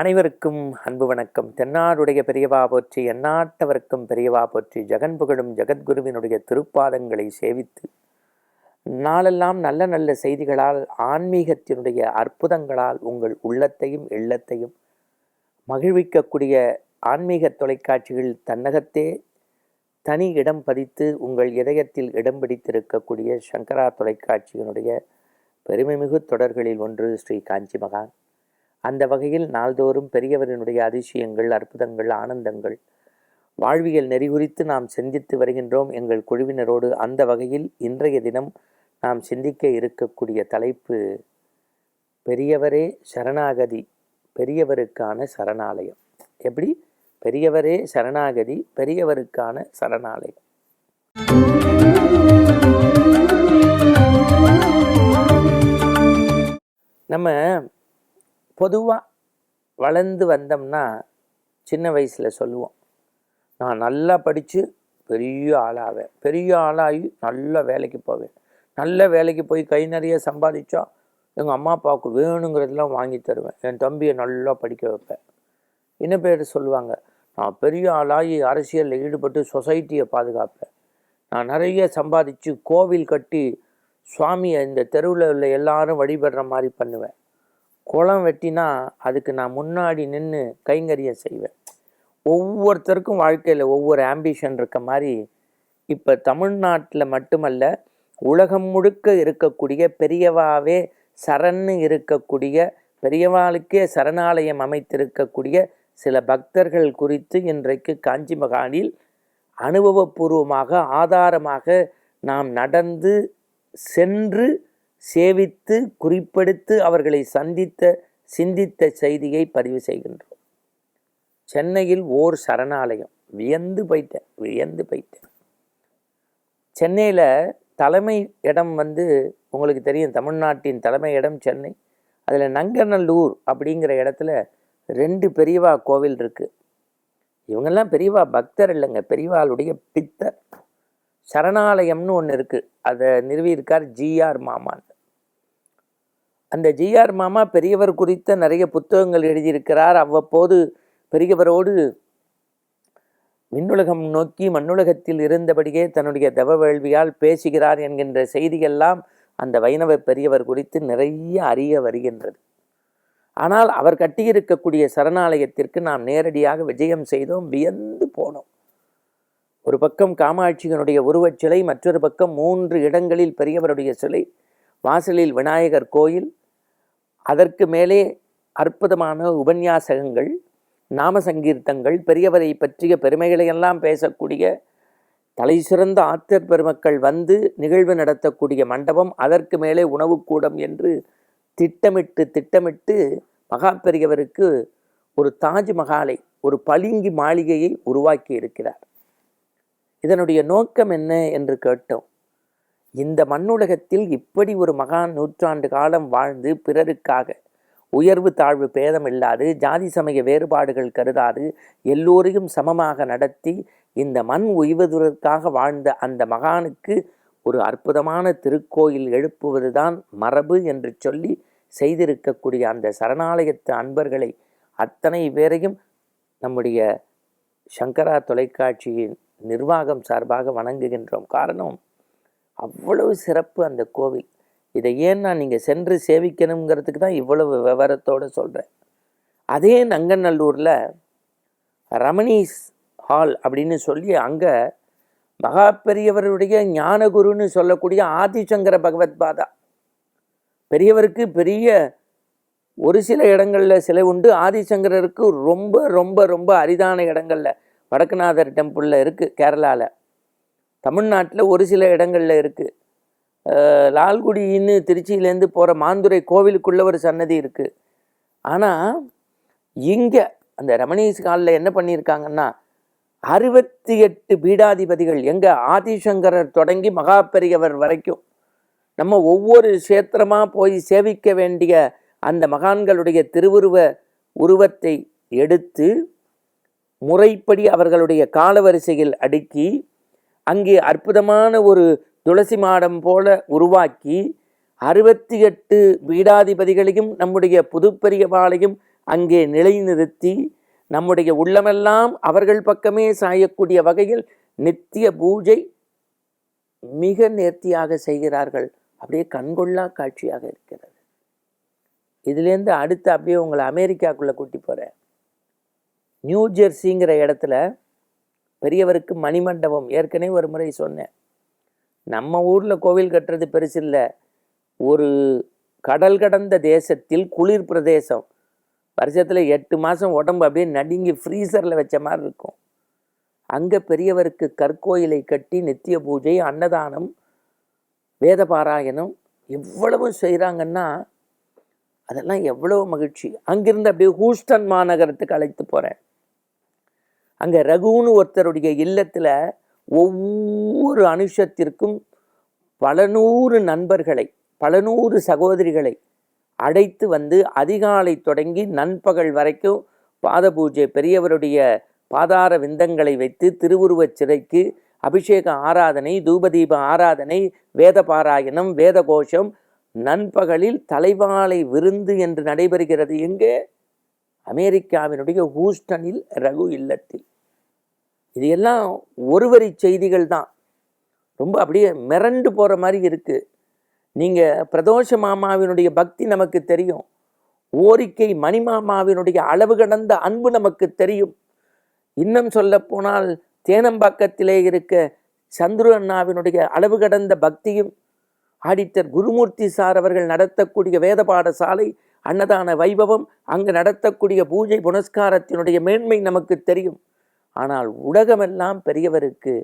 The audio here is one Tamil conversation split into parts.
அனைவருக்கும் அன்பு வணக்கம். தென்னாடுடைய பெரியவா போற்றி எந்நாட்டவருக்கும் பெரியவா போற்றி ஜெகன் புகழும் ஜெகத்குருவினுடைய திருப்பாதங்களை சேவித்து நாளெல்லாம் நல்ல நல்ல செய்திகளால் ஆன்மீகத்தினுடைய அற்புதங்களால் உங்கள் உள்ளத்தையும் இல்லத்தையும் மகிழ்விக்கக்கூடிய ஆன்மீக தொலைக்காட்சிகள் தன்னகத்தே தனி இடம் பதித்து உங்கள் இதயத்தில் இடம் பிடித்திருக்கக்கூடிய சங்கரா தொலைக்காட்சியினுடைய பெருமைமிகு தொடர்களில் ஒன்று ஸ்ரீ காஞ்சி மகான் அந்த வகையில் நாள்தோறும் பெரியவரினுடைய அதிசயங்கள் அற்புதங்கள் ஆனந்தங்கள் வாழ்வியல் நெறி குறித்து நாம் சிந்தித்து வருகின்றோம். எங்கள் குழுவினரோடு அந்த வகையில் இன்றைய தினம் நாம் சிந்திக்க இருக்கக்கூடிய தலைப்பு பெரியவரே சரணாகதி பெரியவருக்கான சரணாலயம். எப்படி? பெரியவரே சரணாகதி பெரியவருக்கான சரணாலயம். நம்ம பொதுவாக வளர்ந்து வந்தோம்னா சின்ன வயசில் சொல்லுவோம். நான் நல்லா படித்து பெரிய ஆளாவேன். பெரிய ஆளாகி நல்ல வேலைக்கு போவேன். நல்ல வேலைக்கு போய் கை நிறைய சம்பாதிச்சா எங்கள் அம்மா அப்பாவுக்கு வேணுங்கிறதெல்லாம் வாங்கி தருவேன். என் தம்பியை நல்லா படிக்க வைப்பேன். இன்னும் பேர் சொல்லுவாங்க? நான் பெரிய ஆளாகி அரசியலில் ஈடுபட்டு சொசைட்டியை பாதுகாப்பேன். நான் நிறைய சம்பாதிச்சு கோவில் கட்டி சுவாமியை இந்த தெருவில் உள்ள எல்லாரும் வழிபடுற மாதிரி பண்ணுவேன். குளம் வெட்டினா அதுக்கு நான் முன்னாடி நின்று கைங்கரியம் செய்வேன். ஒவ்வொருத்தருக்கும் வாழ்க்கையில் ஒவ்வொரு ஆம்பிஷன் இருக்க மாதிரி இப்போ தமிழ்நாட்டில் மட்டுமல்ல உலகம் முழுக்க இருக்கக்கூடிய பெரியவாவே சரண்னு இருக்கக்கூடிய பெரியவாளுக்கே சரணாலயம் அமைத்திருக்கக்கூடிய சில பக்தர்கள் குறித்து இன்றைக்கு காஞ்சி மகானில் அனுபவபூர்வமாக ஆதாரமாக நாம் நடந்து சென்று சேவித்து குறிப்பெடுத்து அவர்களை சந்தித்த சிந்தித்த செய்தியை பதிவு செய்கின்றோம். சென்னையில் ஓர் சரணாலயம். வியந்து போயிட்டேன் வியந்து போயிட்டேன் சென்னையில் தலைமை இடம் வந்து உங்களுக்கு தெரியும் தமிழ்நாட்டின் தலைமை இடம் சென்னை. அதில் நங்கநல்லூர் அப்படிங்கிற இடத்துல ரெண்டு பெரியவா கோவில் இருக்குது இவங்கெல்லாம் பெரியவா பக்தர் இல்லைங்க பெரியவாளுடைய பித்தர். சரணாலயம்னு ஒன்று இருக்குது அதை நிறுவியிருக்கார் ஜிஆர் மாமான். அந்த ஜிஆர் மாமா பெரியவர் குறித்த நிறைய புத்தகங்கள் எழுதியிருக்கிறார். அவ்வப்போது பெரியவரோடு விண்ணுலகம் நோக்கி மண்ணுலகத்தில் இருந்தபடியே தன்னுடைய தவ வேள்வியால் பேசுகிறார் என்கின்ற செய்தியெல்லாம் அந்த வைணவ பெரியவர் குறித்து நிறைய அறிய வருகின்றது. ஆனால் அவர் கட்டியிருக்கக்கூடிய சரணாலயத்திற்கு நாம் நேரடியாக விஜயம் செய்தோம் வியந்து போனோம். ஒரு பக்கம் காமாட்சியனுடைய உருவச் சிலை மற்றொரு பக்கம் மூன்று இடங்களில் பெரியவருடைய சிலை வாசலில் விநாயகர் கோயில் அதற்கு மேலே அற்புதமான உபன்யாசகங்கள் நாம சங்கீர்த்தங்கள் பெரியவரை பற்றிய பெருமைகளை எல்லாம் பேசக்கூடிய தலை சிறந்த ஆத்தர் பெருமக்கள் வந்து நிகழ்வு நடத்தக்கூடிய மண்டபம் அதற்கு மேலே உணவுக்கூடம் என்று திட்டமிட்டு திட்டமிட்டு மகா பெரியவருக்கு ஒரு தாஜ்மஹாலை ஒரு பளிங்கு மாளிகையை உருவாக்கி இருக்கிறார் இதனுடைய நோக்கம் என்ன என்று கேட்டோம். இந்த மண்ணுலகத்தில் இப்படி ஒரு மகான் நூற்றாண்டு காலம் வாழ்ந்து பிறருக்காக உயர்வு தாழ்வு பேதம் இல்லாது ஜாதி சமய வேறுபாடுகள் கருதாது எல்லோரையும் சமமாக நடத்தி இந்த மண் உய்வதற்காக வாழ்ந்த அந்த மகானுக்கு ஒரு அற்புதமான திருக்கோயில் எழுப்புவதுதான் மரபு என்று சொல்லி செய்திருக்கக்கூடிய அந்த சரணாலயத்து அன்பர்களை அத்தனை பேரையும் நம்முடைய சங்கரா தொலைக்காட்சியின் நிர்வாகம் சார்பாக வணங்குகின்றோம். காரணம் அவ்வளவு சிறப்பு அந்த கோவில். இதை ஏன் நான் நீங்கள் சென்று சேவிக்கணுங்கிறதுக்கு தான் இவ்வளவு விவரத்தோடு சொல்கிறேன் அதே நங்கநல்லூரில் ரமணீஸ் ஹால் அப்படின்னு சொல்லி அங்கே மகா பெரியவருடைய ஞானகுருன்னு சொல்லக்கூடிய ஆதிசங்கர பகவத் பாதா. பெரியவருக்கு பெரிய ஒரு சில இடங்களில் சிலை உண்டு. ஆதிசங்கரருக்கு ரொம்ப ரொம்ப ரொம்ப அரிதான இடங்களில். வடக்குநாதர் டெம்பிளில் இருக்குது கேரளாவில் தமிழ்நாட்டில் ஒரு சில இடங்களில் இருக்குது லால்குடின்னு திருச்சியிலேருந்து போகிற மாந்துரை கோவிலுக்குள்ள ஒரு சன்னதி இருக்குது ஆனால் இங்கே அந்த ரமணீஸ் காலில் என்ன பண்ணியிருக்காங்கன்னா அறுபத்தி எட்டு பீடாதிபதிகள் எங்கே ஆதிசங்கரர் தொடங்கி மகாபெரியவர் வரைக்கும் நம்ம ஒவ்வொரு கஷேத்திரமாக போய் சேவிக்க வேண்டிய அந்த மகான்களுடைய திருவுருவ உருவத்தை எடுத்து முறைப்படி அவர்களுடைய காலவரிசையில் அடுக்கி அங்கே அற்புதமான ஒரு துளசி மாடம் போல உருவாக்கி அறுபத்தி எட்டு பீடாதிபதிகளையும் நம்முடைய புதுப்பெரியவாளையும் அங்கே நிலைநிறுத்தி நம்முடைய உள்ளமெல்லாம் அவர்கள் பக்கமே சாயக்கூடிய வகையில் நித்திய பூஜை மிக நேர்த்தியாக செய்கிறார்கள். அப்படியே கண்கொள்ளா காட்சியாக இருக்கிறது. இதுலேருந்து அடுத்து அப்படியே உங்களை அமெரிக்காக்குள்ளே கூட்டி போகிறேன் நியூ ஜெர்சிங்கிற இடத்துல பெரியவருக்கு மணிமண்டபம். ஏற்கனவே ஒரு முறை சொன்னேன். நம்ம ஊரில் கோவில் கட்டுறது பெருசில்ல. ஒரு கடல் கடந்த தேசத்தில் குளிர் பிரதேசம். வருஷத்தில் எட்டு மாதம் உடம்பு அப்படியே நடுங்கி ஃப்ரீசரில் வச்ச மாதிரி இருக்கும். அங்கே பெரியவருக்கு கற்கோயிலை கட்டி நித்திய பூஜை அன்னதானம் வேத பாராயணம் எவ்வளவு செய்கிறாங்கன்னா அதெல்லாம் எவ்வளோ மகிழ்ச்சி. அங்கிருந்து அப்படியே ஹூஸ்டன் மாநகரத்துக்கு அழைத்து போகிறேன் அங்கே ரகுன்னு ஒருத்தருடைய இல்லத்தில் ஒவ்வொரு அனுஷத்திற்கும் பல நூறு நண்பர்களை பல நூறு சகோதரிகளை அழைத்து வந்து அதிகாலை தொடங்கி நண்பகல் வரைக்கும் பாத பூஜை பெரியவருடைய பாதார விந்தங்களை வைத்து திருவுருவச் சிறைக்கு அபிஷேக ஆராதனை தூபதீப ஆராதனை வேத பாராயணம் வேத கோஷம் நண்பகலில் தலைவாலை விருந்து என்று நடைபெறுகிறது. எங்கே? அமெரிக்காவினுடைய ஹூஸ்டனில் ரகு இல்லத்தில். இது எல்லாம் ஒரு வரி செய்திகள் தான். ரொம்ப அப்படியே மிரண்டு போகிற மாதிரி இருக்குது நீங்கள் பிரதோஷ மாமாவினுடைய பக்தி நமக்கு தெரியும். ஓரிக்கை மணிமாமாவினுடைய அளவு கடந்த அன்பு நமக்கு தெரியும். இன்னும் சொல்ல போனால் தேனம்பாக்கத்திலே இருக்க சந்துரு அண்ணாவினுடைய அளவு கடந்த பக்தியும் ஆடிட்டர் குருமூர்த்தி சார் அவர்கள் நடத்தக்கூடிய வேத பாடசாலை அன்னதான வைபவம் அங்கு நடத்தக்கூடிய பூஜை புனஸ்காரத்தினுடைய மேன்மை நமக்கு தெரியும். ஆனால் உலகமெல்லாம் பெரியவருக்கு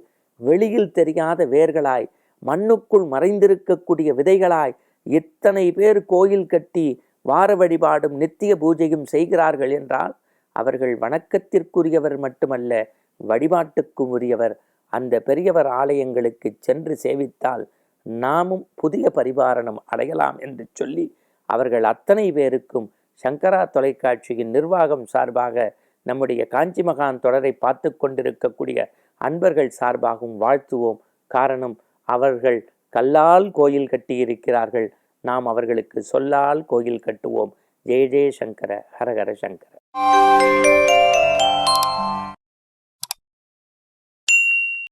வெளியில் தெரியாத வேர்களாய் மண்ணுக்குள் மறைந்திருக்கக்கூடிய விதைகளாய் எத்தனை பேர் கோயில் கட்டி வார வழிபாடும் நித்திய பூஜையும் செய்கிறார்கள் என்றால் அவர்கள் வணக்கத்திற்குரியவர் மட்டுமல்ல வழிபாட்டுக்கும் உரியவர். அந்த பெரியவர் ஆலயங்களுக்கு சென்று சேவித்தால் நாமும் புதிய பரிபாரணம் அடையலாம் என்று சொல்லி அவர்கள் அத்தனை பேருக்கும் சங்கரா தொலைக்காட்சியின் நிர்வாகம் சார்பாக நம்முடைய காஞ்சி மகான் தொடரை பார்த்து கொண்டிருக்கக்கூடிய அன்பர்கள் சார்பாகவும் வாழ்த்துவோம். காரணம் அவர்கள் கல்லால் கோயில் கட்டியிருக்கிறார்கள். நாம் அவர்களுக்கு சொல்லால் கோயில் கட்டுவோம். ஜெய ஜெய சங்கர ஹரஹர சங்கர.